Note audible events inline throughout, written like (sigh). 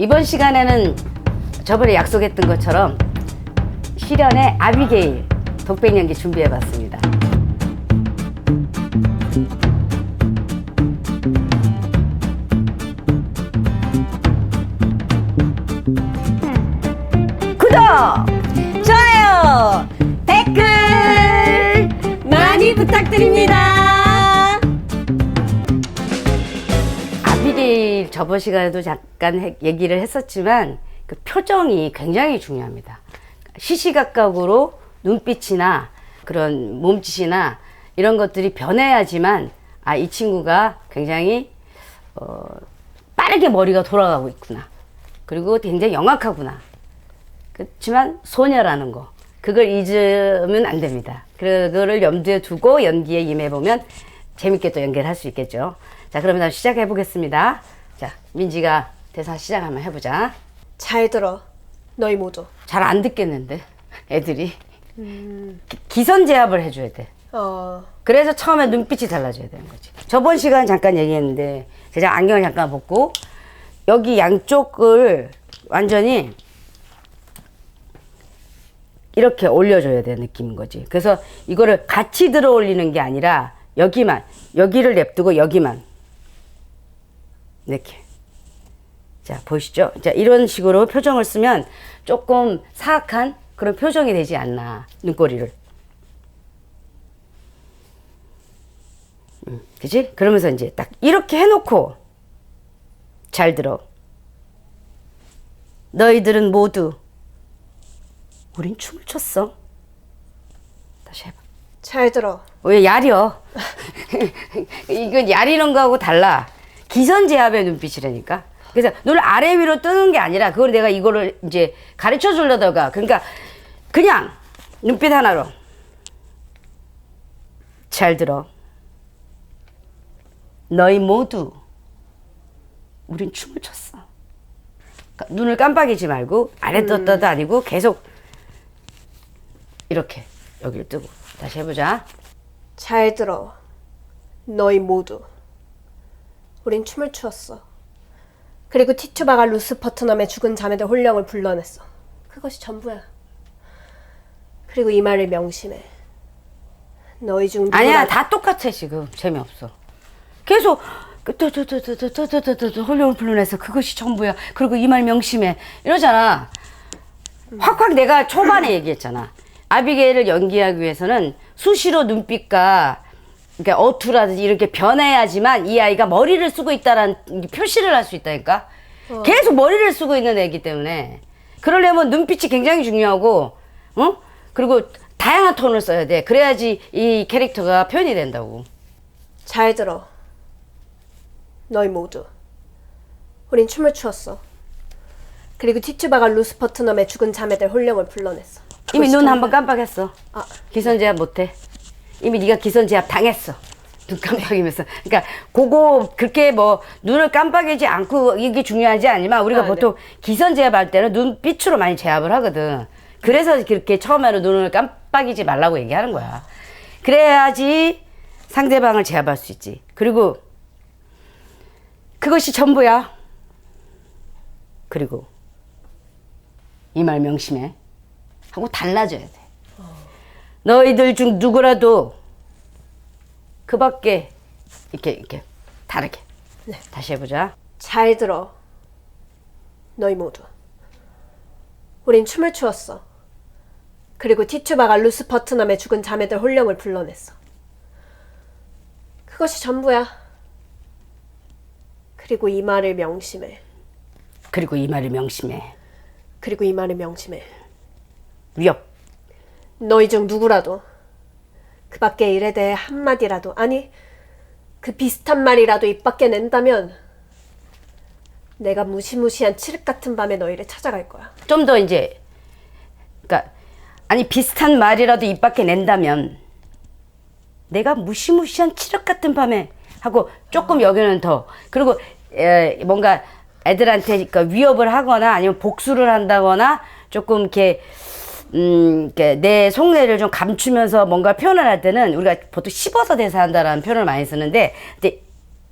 이번 시간에는 저번에 약속했던 것처럼 실현의 아비게일 독백 연기 준비해봤습니다. 구독, 좋아요, 댓글 많이 부탁드립니다. 저번 시간에도 잠깐 해- 얘기를 했었지만 그 표정이 굉장히 중요합니다. 시시각각으로 눈빛이나 그런 몸짓이나 이런 것들이 변해야지만 아 이 친구가 굉장히 어, 빠르게 머리가 돌아가고 있구나. 그리고 굉장히 영악하구나. 그렇지만 소녀라는 거 그걸 잊으면 안 됩니다. 그거를 염두에 두고 연기에 임해보면 재밌게 또 연기를 할 수 있겠죠. 자 그러면 시작해 보겠습니다. 자 민지가 대사 시작 한번 해보자. 잘 들어. 너희 모두. 잘 안 듣겠는데 애들이 기- 기선 제압을 해줘야 돼. 어, 그래서 처음에 눈빛이 달라져야 되는 거지. 저번 시간 잠깐 얘기했는데 제가 안경을 잠깐 벗고 여기 양쪽을 완전히 이렇게 올려줘야 되는 느낌인 거지. 그래서 이거를 같이 들어 올리는 게 아니라 여기만 여기를 냅두고 여기만 이렇게. 자 보시죠. 자 이런 식으로 표정을 쓰면 조금 사악한 그런 표정이 되지 않나 눈꼬리를. 그지? 그러면서 이제 딱 이렇게 해놓고 잘 들어. 너희들은 모두 우린 춤을 췄어. 다시 해봐. 잘 들어. 왜 야려? (laughs) 이건 야리는 거하고 달라. 기선 제압의 눈빛이라니까. 그래서 눈을 아래 위로 뜨는 게 아니라 그걸 내가 이거를 이제 가르쳐 주려다가 그러니까 그냥 눈빛 하나로 잘 들어. 너희 모두 우린 춤을 췄어. 그러니까 눈을 깜빡이지 말고 아래 떴다도 아니고 계속 이렇게 여기를 뜨고 다시 해보자. 잘 들어. 너희 모두. 우린 춤을 추었어. 그리고 티투바가 루스 퍼트넘의 죽은 자매들 혼령을 불러냈어. 그것이 전부야. 그리고 이 말을 명심해. 너희 중 아니야 누구나- 다 똑같아 지금 재미없어 계속 그 또또또또또또또또 홀령을 불러내서 그것이 전부야 그리고 이 말 명심해 이러잖아 확확 내가 초반에 얘기했잖아 아비게일을 연기하기 위해서는 수시로 눈빛과 그러니까 어투라든지 이렇게 변해야지만 이 아이가 머리를 쓰고 있다라는 표시를 할 수 있다니까 계속 머리를 쓰고 있는 애기 때문에 그러려면 눈빛이 굉장히 중요하고 어 그리고 다양한 톤을 써야 돼 그래야지 이 캐릭터가 표현이 된다고 잘 들어. 너희 모두. 우린 춤을 추었어. 그리고 티투바가 루스퍼트넘의 죽은 자매들 혼령을 불러냈어. 이미 눈. 한 번 깜빡했어 아. 기선제압 못해 이미 네가 기선 제압 당했어. 눈 깜빡이면서. 그러니까 그거 그렇게 뭐 눈을 깜빡이지 않고 이게 중요하지 않지만 우리가 아, 네. 보통 기선 제압 할 때는 눈빛으로 많이 제압을 하거든. 그래서 그렇게 처음에는 눈을 깜빡이지 말라고 얘기하는 거야. 그래야지 상대방을 제압할 수 있지. 그리고 그것이 전부야. 그리고 이 말 명심해. 하고 달라져야 돼 너희들 중 누구라도 그 밖에 이렇게 이렇게 다르게 네. 다시 해보자 잘 들어. 너희 모두. 우린 춤을 추었어. 그리고 티투바가 루스퍼트넘의 죽은 자매들 혼령을 불러냈어. 그것이 전부야. 그리고 이 말을 명심해. 그리고 이 말을 명심해 그리고 이 말을 명심해. 위협 너희 중 누구라도 그 밖의 일에 대해 한마디라도 아니 그 비슷한 말이라도 입 밖에 낸다면 내가 무시무시한 칠흑 같은 밤에 너희를 찾아갈 거야. 좀 더 이제 그러니까 아니 비슷한 말이라도 입 밖에 낸다면 내가 무시무시한 칠흑 같은 밤에 하고 조금 여기는 더 그리고 에, 뭔가 애들한테 그러니까 위협을 하거나 아니면 복수를 한다거나 조금 이렇게 음, 내 속내를 좀 감추면서 뭔가 표현을 할 때는 우리가 보통 씹어서 대사한다라는 표현을 많이 쓰는데 이제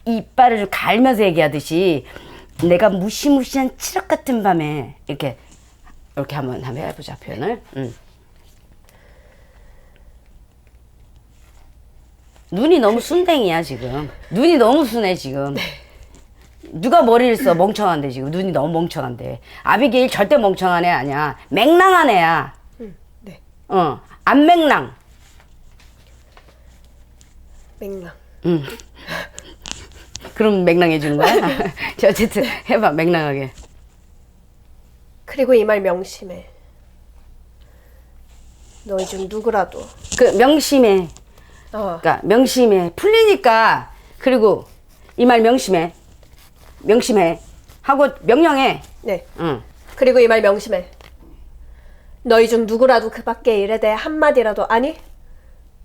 이빨을 좀 갈면서 얘기하듯이 내가 무시무시한 칠흑 같은 밤에 이렇게 이렇게 한번 한번 해보자 표현을. 응. 눈이 너무 순댕이야 지금. 눈이 너무 순해 지금. 누가 머리를 써 멍청한데 지금 눈이 너무 멍청한데. 아비게일 절대 멍청한 애 아니야. 맹랑한 애야. 네. 어, 안 맹랑. 맹랑. 응. 그럼 맹랑해지는 거야? (laughs) (laughs) 자, 어쨌든 해봐 맹랑하게. 그리고 이 말 명심해. 너희 중 누구라도 그 명심해. 어, 그러니까 명심해. 풀리니까 그리고 이 말 명심해. 명심해. 하고 명령해. 네. 응. 그리고 이 말 명심해. 너희 중 누구라도 그 밖의 일에 대해 한마디라도 아니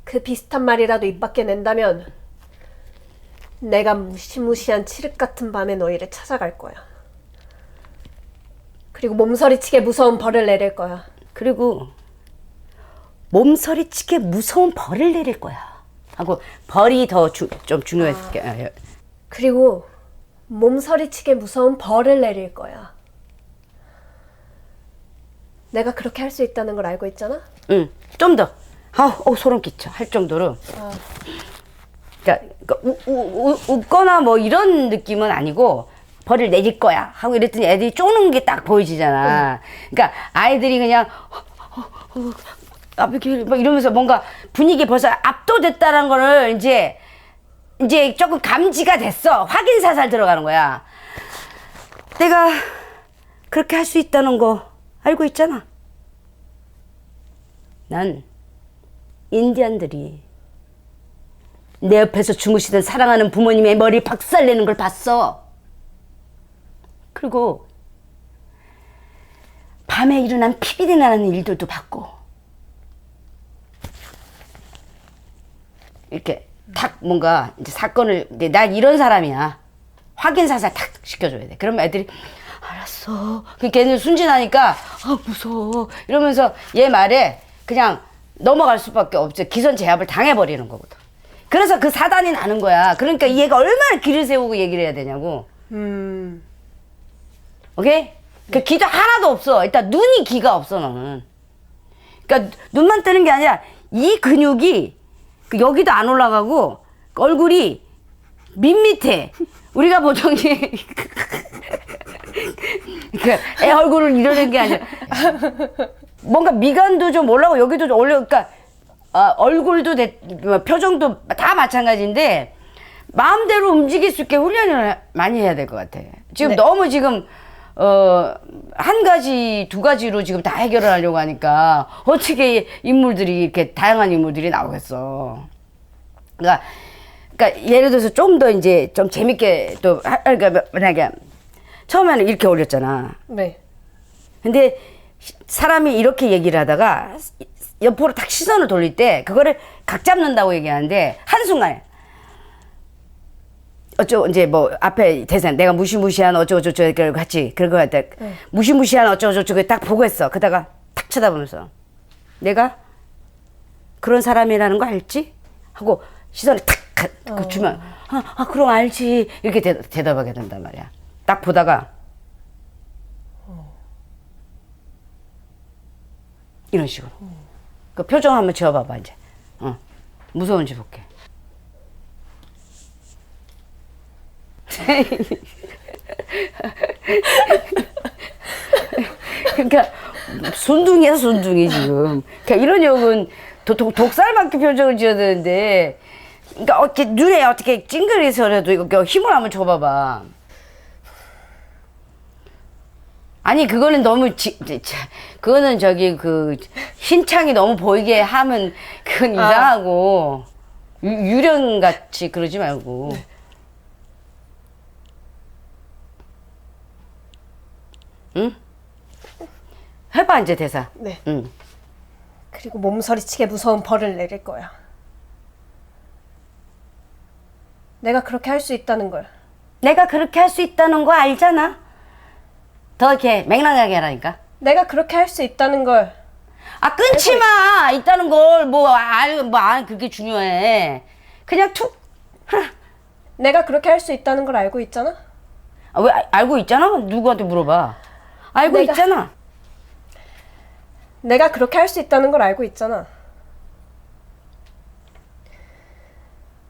그 비슷한 말이라도 입 밖에 낸다면 내가 무시무시한 칠흑 같은 밤에 너희를 찾아갈 거야. 그리고 몸서리치게 무서운 벌을 내릴 거야. 그리고 몸서리치게 무서운 벌을 내릴 거야. 하고 벌이 더 좀 중요해. 아. 그리고 몸서리치게 무서운 벌을 내릴 거야. 내가 그렇게 할 수 있다는 걸 알고 있잖아? 응. 좀 더. 아, 어, 소름 끼쳐. 할 정도로. 그러니까 우, 우, 우, 웃거나 뭐 이런 느낌은 아니고 벌을 내릴 거야 하고 이랬더니 애들이 쪼는 게 딱 보이지잖아. 그러니까 아이들이 그냥 아비길 막 이러면서 뭔가 분위기 벌써 압도됐다는 거를 이제 이제 조금 감지가 됐어. 확인 사살 들어가는 거야. 내가 그렇게 할 수 있다는 거 알고 있잖아. 난 인디안들이 내 옆에서 주무시던 사랑하는 부모님의 머리 박살내는 걸 봤어. 그리고 밤에 일어난 피비리 나는 일들도 봤고 이렇게 탁 뭔가 이제 사건을 난 이런 사람이야 확인 사살 탁 시켜줘야 돼. 그러면 애들이 알았어. 그 걔는 순진하니까 아 무서워 이러면서 얘 말에 그냥 넘어갈 수밖에 없죠. 기선 제압을 당해버리는 거거든. 그래서 그 사단이 나는 거야. 그러니까 얘가 얼마나 길을 세우고 얘기를 해야 되냐고. 음. 오케이? 그 기도 하나도 없어. 일단 눈이 기가 없어 너는. 그러니까 눈만 뜨는 게 아니라 이 근육이 그 여기도 안 올라가고 얼굴이 밋밋해. 우리가 보통 이- (laughs) 그애 얼굴을 이러는 게 아니라 뭔가 미간도 좀 올라가고 여기도 좀 올려. 그러니까 아, 얼굴도 대- 뭐 표정도 다 마찬가지인데 마음대로 움직일 수 있게 훈련을 많이 해야 될 것 같아. 지금 네. 너무 지금 어, 한 가지, 두 가지로 지금 다 해결을 하려고 하니까 어떻게 인물들이 이렇게 다양한 인물들이 나오겠어. 그러니까, 그러니까 예를 들어서 좀 더 이제 좀 재밌게 또, 하- 그러니까 만약에 처음에는 이렇게 올렸잖아. 네. 근데 시- 사람이 이렇게 얘기를 하다가 옆으로 딱 시선을 돌릴 때 그거를 각 잡는다고 얘기하는데 한순간에 어쩌고 이제 뭐 앞에 대사 내가 무시무시한 어쩌고저쩌고 그 같이 그런 거 할때 무시무시한 어쩌고저쩌고 딱 보고 했어 그러다가 탁 쳐다보면서 내가 그런 사람이라는 거 알지? 하고 시선을 탁 가- 그 주면 아, 아 그럼 알지 이렇게 대, 대답하게 된단 말이야 딱 보다가 이런 식으로 그 표정 한번 지어봐봐 이제 어. 무서운지 볼게 (laughs) 그러니까 순둥이야 순둥이 지금. 그러니까 이런 역은 독살맞게 표정을 지어야 되는데, 그러니까 어떻게 눈에 어떻게 찡그리서라도 이거 힘을 한번 줘봐봐. 아니 그거는 너무 지, 지- 자, 그거는 저기 그 흰창이 너무 보이게 하면 그건 이상하고 유, 유령 같이 그러지 말고. 응? 해봐 이제 대사. 네. 응. 그리고 몸서리치게 무서운 벌을 내릴 거야. 내가 그렇게 할 수 있다는 걸. 내가 그렇게 할 수 있다는 거 알잖아. 더 이렇게 맹랑하게 하라니까. 내가 그렇게 할 수 있다는 걸. 아 끊지 마. 있다는 걸 뭐알뭐안 그게 중요해. 그냥 툭. 내가 그렇게 할 수 있다는 걸 알고 있잖아? 아, 왜 아- 알고 있잖아? 누구한테 물어봐. 알고 내가- 있잖아. 내가 그렇게 할 수 있다는 걸 알고 있잖아.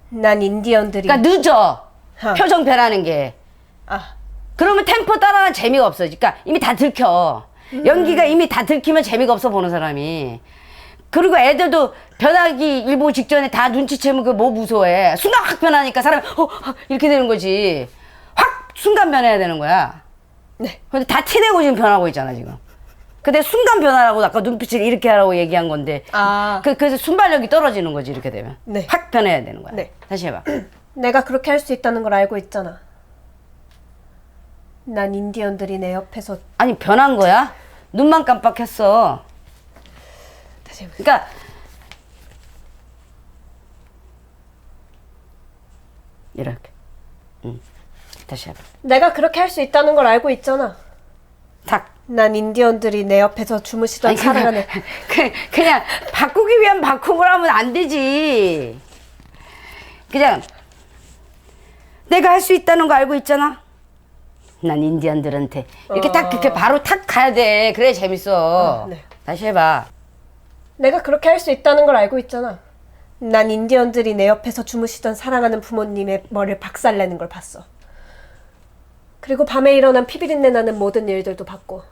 난 인디언들이 그러니까 늦어. 어. 표정 변하는 게. 아, 그러면 템포 따라가는 재미가 없어. 그러니까 이미 다 들켜. 연기가 이미 다 들키면 재미가 없어 보는 사람이. 그리고 애들도 변하기 일보 직전에 다 눈치채면 그 뭐 무서워해. 순간 확 변하니까 사람이 어 아, 이렇게 되는 거지. 확 순간 변해야 되는 거야. 네. 근데 다 티내고 지금 변하고 있잖아 지금. 근데 순간 변하라고 아까 눈빛을 이렇게 하라고 얘기한 건데. 아. 그 그래서 순발력이 떨어지는 거지 이렇게 되면. 네. 확 변해야 되는 거야. 네. 다시 해봐. (clears throat) 내가 그렇게 할 수 있다는 걸 알고 있잖아. 난 인디언들이 내 옆에서 아니 변한 거야? 눈만 깜빡했어. 다시 해보세요. 그러니까 이렇게. 응. 다시 해봐. 내가 그렇게 할 수 있다는 걸 알고 있잖아. 탁. 난 인디언들이 내 옆에서 주무시던 아니, 사랑하는 그냥, (laughs) 그냥 바꾸기 위한 바꾸고 하면 안 되지. 그냥 내가 할 수 있다는 거 알고 있잖아. 난 인디언들한테 이렇게 딱 그렇게 바로 탁 가야 돼. 그래 재밌어. 어, 네. 다시 해봐. 내가 그렇게 할 수 있다는 걸 알고 있잖아. 난 인디언들이 내 옆에서 주무시던 사랑하는 부모님의 머리를 박살내는 걸 봤어. 그리고 밤에 일어난 피비린내 나는 모든 일들도 봤고.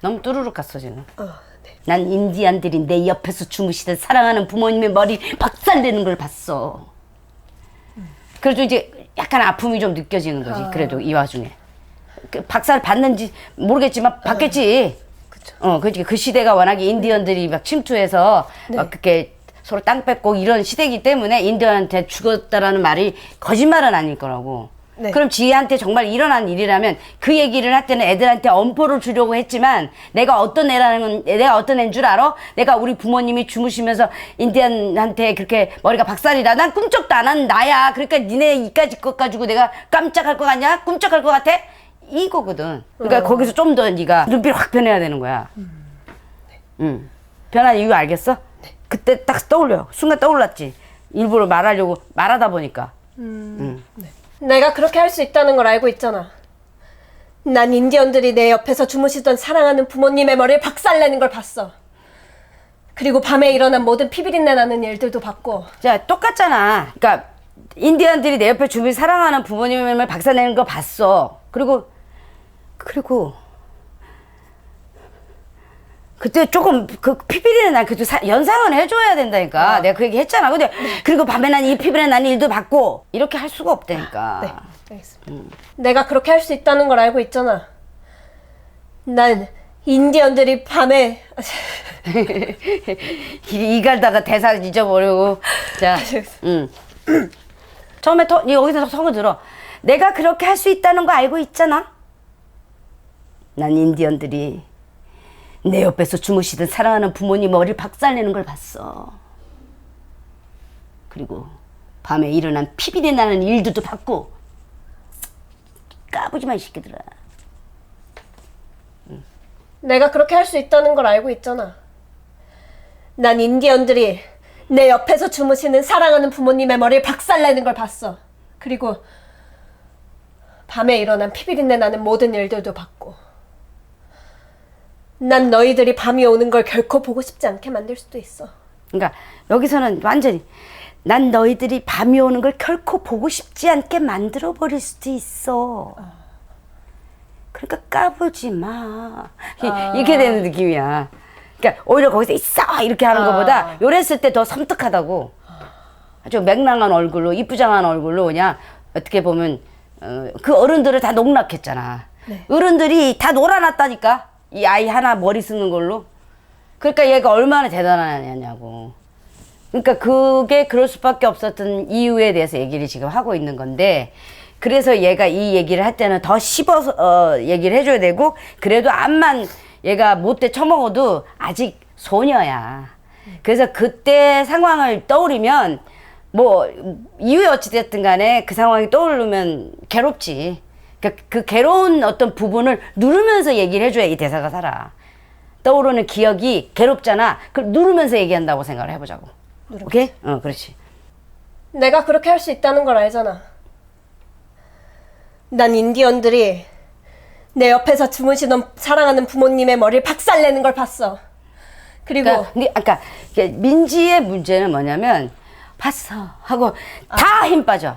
너무 뚜루룩 갔어 지금. 어, 네. 난 인디안들이 내 옆에서 주무시던 사랑하는 부모님의 머리 박살내는 걸 봤어. 그래도 이제 약간 아픔이 좀 느껴지는 거지. 그래도 이 와중에. 그 박살 받는지 모르겠지만 받겠지. 그쵸. 어, 그그 시대가 워낙에 인디언들이 막 침투해서 네. 막 그렇게 서로 땅 뺏고 이런 시대이기 때문에 인디언한테 죽었다라는 말이 거짓말은 아닐 거라고. 네. 그럼 지한테 정말 일어난 일이라면 그 얘기를 할 때는 애들한테 엄포를 주려고 했지만 내가 어떤 애라는 건 내가 어떤 애인 줄 알아? 내가 우리 부모님이 주무시면서 인디언한테 그렇게 머리가 박살이라 난 꿈쩍도 안 한 나야. 그러니까 니네 이까지 것 가지고 내가 깜짝할 것 같냐? 꿈쩍할 것 같아? 이거거든. 그러니까 거기서 좀 더 네가 눈빛 확 변해야 되는 거야. 응. 변한 이유 알겠어? 그때 딱 떠올려. 순간 떠올랐지. 일부러 말하려고 말하다 보니까. 내가 그렇게 할 수 있다는 걸 알고 있잖아. 난 인디언들이 내 옆에서 주무시던 사랑하는 부모님의 머리를 박살내는 걸 봤어. 그리고 밤에 일어난 모든 피비린내 나는 일들도 봤고. 자, 똑같잖아. 그러니까 인디언들이 내 옆에 주변 사랑하는 부모님을 박살내는 거 봤어. 그리고 그리고 그때 조금 그 피비린내 난 그때 사- 연상은 해줘야 된다니까. 내가 그 얘기 했잖아. 근데 그리고 밤에 난 이 피비린내 나는 일도 봤고 이렇게 할 수가 없다니까. 네, 알겠습니다. 내가 그렇게 할 수 있다는 걸 알고 있잖아. 난 인디언들이 밤에 (laughs) 이, 이 갈다가 대사 잊어버리고 자, 응. 처음에 터, 여기서 성을 들어. 내가 그렇게 할 수 있다는 거 알고 있잖아. 난 인디언들이 내 옆에서 주무시던 사랑하는 부모님 머리를 박살내는 걸 봤어. 그리고 밤에 일어난 피비리 나는 일들도 봤고 까부지만 시키더라. 내가 그렇게 할 수 있다는 걸 알고 있잖아. 난 인디언들이 내 옆에서 주무시는 사랑하는 부모님의 머리를 박살내는 걸 봤어. 그리고 밤에 일어난 피비린내 나는 모든 일들도 봤고. 난 너희들이 밤이 오는 걸 결코 보고 싶지 않게 만들 수도 있어. 그러니까 여기서는 완전히 난 너희들이 밤이 오는 걸 결코 보고 싶지 않게 만들어 버릴 수도 있어. 그러니까 까불지 마. 이- 이렇게 되는 느낌이야. 그러니까 오히려 거기서 있어 이렇게 하는 아. 것보다 요랬을 때 더 섬뜩하다고. 아주 맹랑한 얼굴로 이쁘장한 얼굴로 그냥 어떻게 보면 어, 그 어른들을 다 농락했잖아. 네. 어른들이 다 놀아놨다니까 이 아이 하나 머리 쓰는 걸로. 그러니까 얘가 얼마나 대단하냐고. 그러니까 그게 그럴 수밖에 없었던 이유에 대해서 얘기를 지금 하고 있는 건데 그래서 얘가 이 얘기를 할 때는 더 씹어서 어, 얘기를 해줘야 되고 그래도 암만 얘가 못돼 처먹어도 아직 소녀야. 그래서 그때 상황을 떠올리면 뭐 이유에 어찌됐든 간에 그 상황이 떠오르면 괴롭지. 그러니까 그 괴로운 어떤 부분을 누르면서 얘기를 해줘야 이 대사가 살아. 떠오르는 기억이 괴롭잖아. 그걸 누르면서 얘기한다고 생각을 해보자고. 오케이? 어, 그렇지. 내가 그렇게 할 수 있다는 걸 알잖아. 난 인디언들이 내 옆에서 주무시던 사랑하는 부모님의 머리를 박살내는 걸 봤어. 그리고 그러니까, 니- 이게 민지의 문제는 뭐냐면 봤어 하고 다 힘 빠져.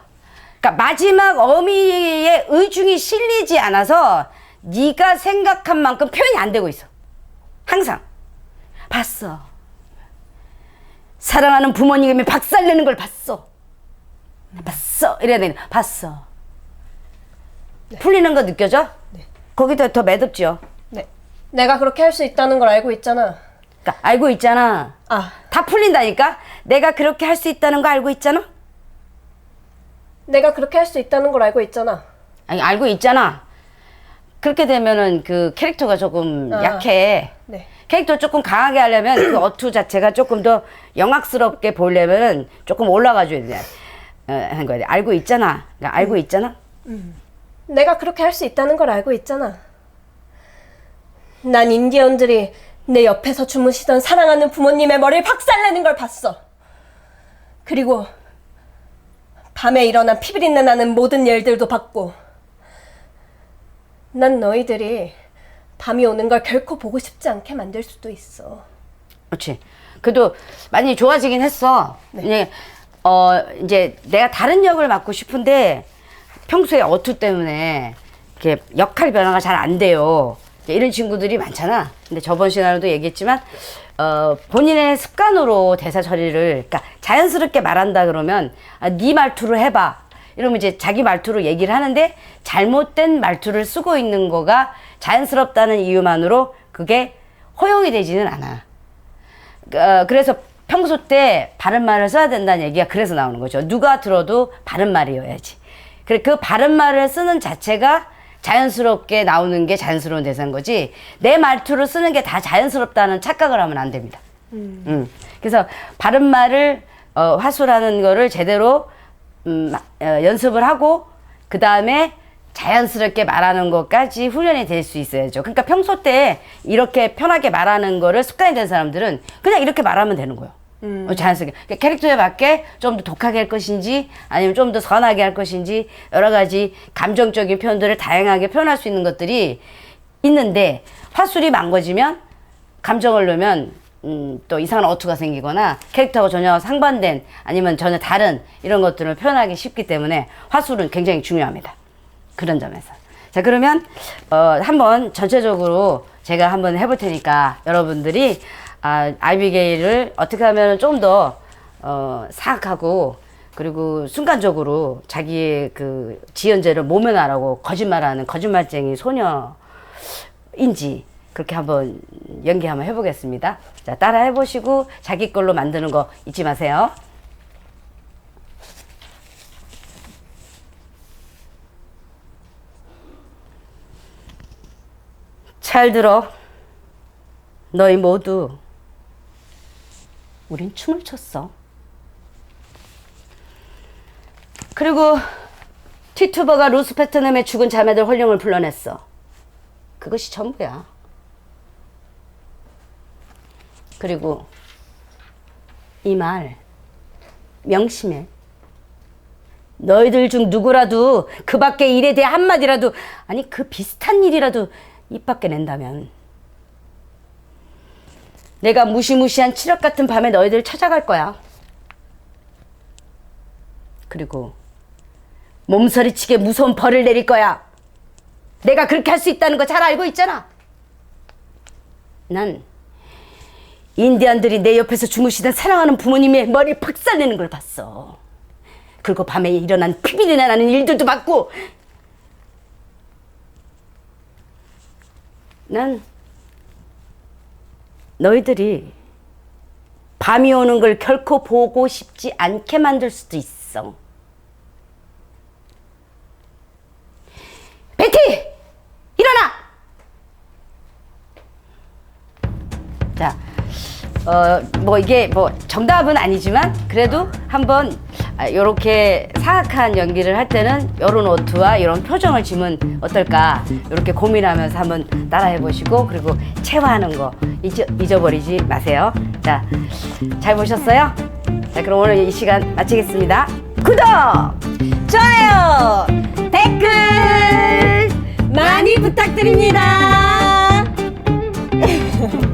그러니까 마지막 어미의 의중이 실리지 않아서 네가 생각한 만큼 표현이 안 되고 있어. 항상 봤어. 사랑하는 부모님이 박살내는 걸 봤어. 봤어. 이래야 되는 봤어. 풀리는 거 느껴져? 거기다 더 매듭죠. 네. 내가 그렇게 할 수 있다는 걸 알고 있잖아. 그러니까 알고 있잖아. 아, 다 풀린다니까? 내가 그렇게 할 수 있다는 거 알고 있잖아? 내가 그렇게 할 수 있다는 걸 알고 있잖아. 아니, 알고 있잖아. 그렇게 되면은 그 캐릭터가 조금 아. 약해. 네. 캐릭터 조금 강하게 하려면 그 어투 자체가 조금 더 영악스럽게 보려면은 조금 올라가줘야 돼. 어, 하는 거야. 알고 있잖아. 그러니까 알고 있잖아? 내가 그렇게 할 수 있다는 걸 알고 있잖아. 난 인디언들이 내 옆에서 주무시던 사랑하는 부모님의 머리를 박살내는 걸 봤어. 그리고 밤에 일어난 피비린내 나는 모든 일들도 봤고, 난 너희들이 밤이 오는 걸 결코 보고 싶지 않게 만들 수도 있어. 그렇지. 그래도 많이 좋아지긴 했어. 이제 어 이제 내가 다른 역을 맡고 싶은데 평소에 어투 때문에 이렇게 역할 변화가 잘 안 돼요. 이제 이런 친구들이 많잖아. 근데 저번 시간에도 얘기했지만 어 본인의 습관으로 대사 처리를 그러니까 자연스럽게 말한다 그러면 아, 네 말투로 해봐. 이러면 이제 자기 말투로 얘기를 하는데 잘못된 말투를 쓰고 있는 거가 자연스럽다는 이유만으로 그게 허용이 되지는 않아. 어, 그래서 평소 때 바른 말을 써야 된다는 얘기가 그래서 나오는 거죠. 누가 들어도 바른 말이어야지. 그래 그 바른 말을 쓰는 자체가 자연스럽게 나오는 게 자연스러운 대사인 거지. 내 말투를 쓰는 게 다 자연스럽다는 착각을 하면 안 됩니다. 음. 그래서 바른 말을 어, 화술하는 거를 제대로 음, 어, 연습을 하고 그 다음에 자연스럽게 말하는 것까지 훈련이 될 수 있어야죠. 그러니까 평소 때 이렇게 편하게 말하는 거를 습관이 된 사람들은 그냥 이렇게 말하면 되는 거예요. 어, 자연스럽게. 그러니까 캐릭터에 맞게 좀 더 독하게 할 것인지 아니면 좀 더 선하게 할 것인지 여러 가지 감정적인 표현들을 다양하게 표현할 수 있는 것들이 있는데 화술이 망가지면 감정을 넣으면 음, 또 이상한 어투가 생기거나 캐릭터하고 전혀 상반된 아니면 전혀 다른 이런 것들을 표현하기 쉽기 때문에 화술은 굉장히 중요합니다. 그런 점에서. 자, 그러면, 어, 한번 전체적으로 제가 한번 해볼 테니까 여러분들이, 아, 아이비게일을 어떻게 하면 좀 더, 어, 사악하고, 그리고 순간적으로 자기의 그 지연제를 모면하라고 거짓말하는 거짓말쟁이 소녀인지, 그렇게 한번 연기 한번 해보겠습니다. 자, 따라 해보시고 자기 걸로 만드는 거 잊지 마세요. 잘 들어. 너희 모두 우린 춤을 췄어. 그리고 티투버가 루스페트넘의 죽은 자매들 혼령을 불러냈어. 그것이 전부야. 그리고 이 말 명심해. 너희들 중 누구라도 그 밖의 일에 대해 한마디라도 아니 그 비슷한 일이라도 입 밖에 낸다면 내가 무시무시한 칠흑 같은 밤에 너희들 찾아갈 거야. 그리고 몸서리치게 무서운 벌을 내릴 거야. 내가 그렇게 할 수 있다는 거 잘 알고 있잖아. 난 인디안들이 내 옆에서 주무시던 사랑하는 부모님의 머리를 박살내는 걸 봤어. 그리고 밤에 일어난 피비린내 나는 일들도 봤고 난 너희들이 밤이 오는 걸 결코 보고 싶지 않게 만들 수도 있어. 베티! 일어나! 자, 어, 뭐 이게 뭐 정답은 아니지만 그래도 한번 이렇게 사악한 연기를 할 때는 이런 오투와 이런 표정을 지면 어떨까 이렇게 고민하면서 한번 따라해 보시고 그리고 체화하는 거 잊어, 잊어 버리지 마세요. 자, 잘 보셨어요? 자, 그럼 오늘 이 시간 마치겠습니다. 구독, 좋아요, 댓글 많이 부탁드립니다. (laughs)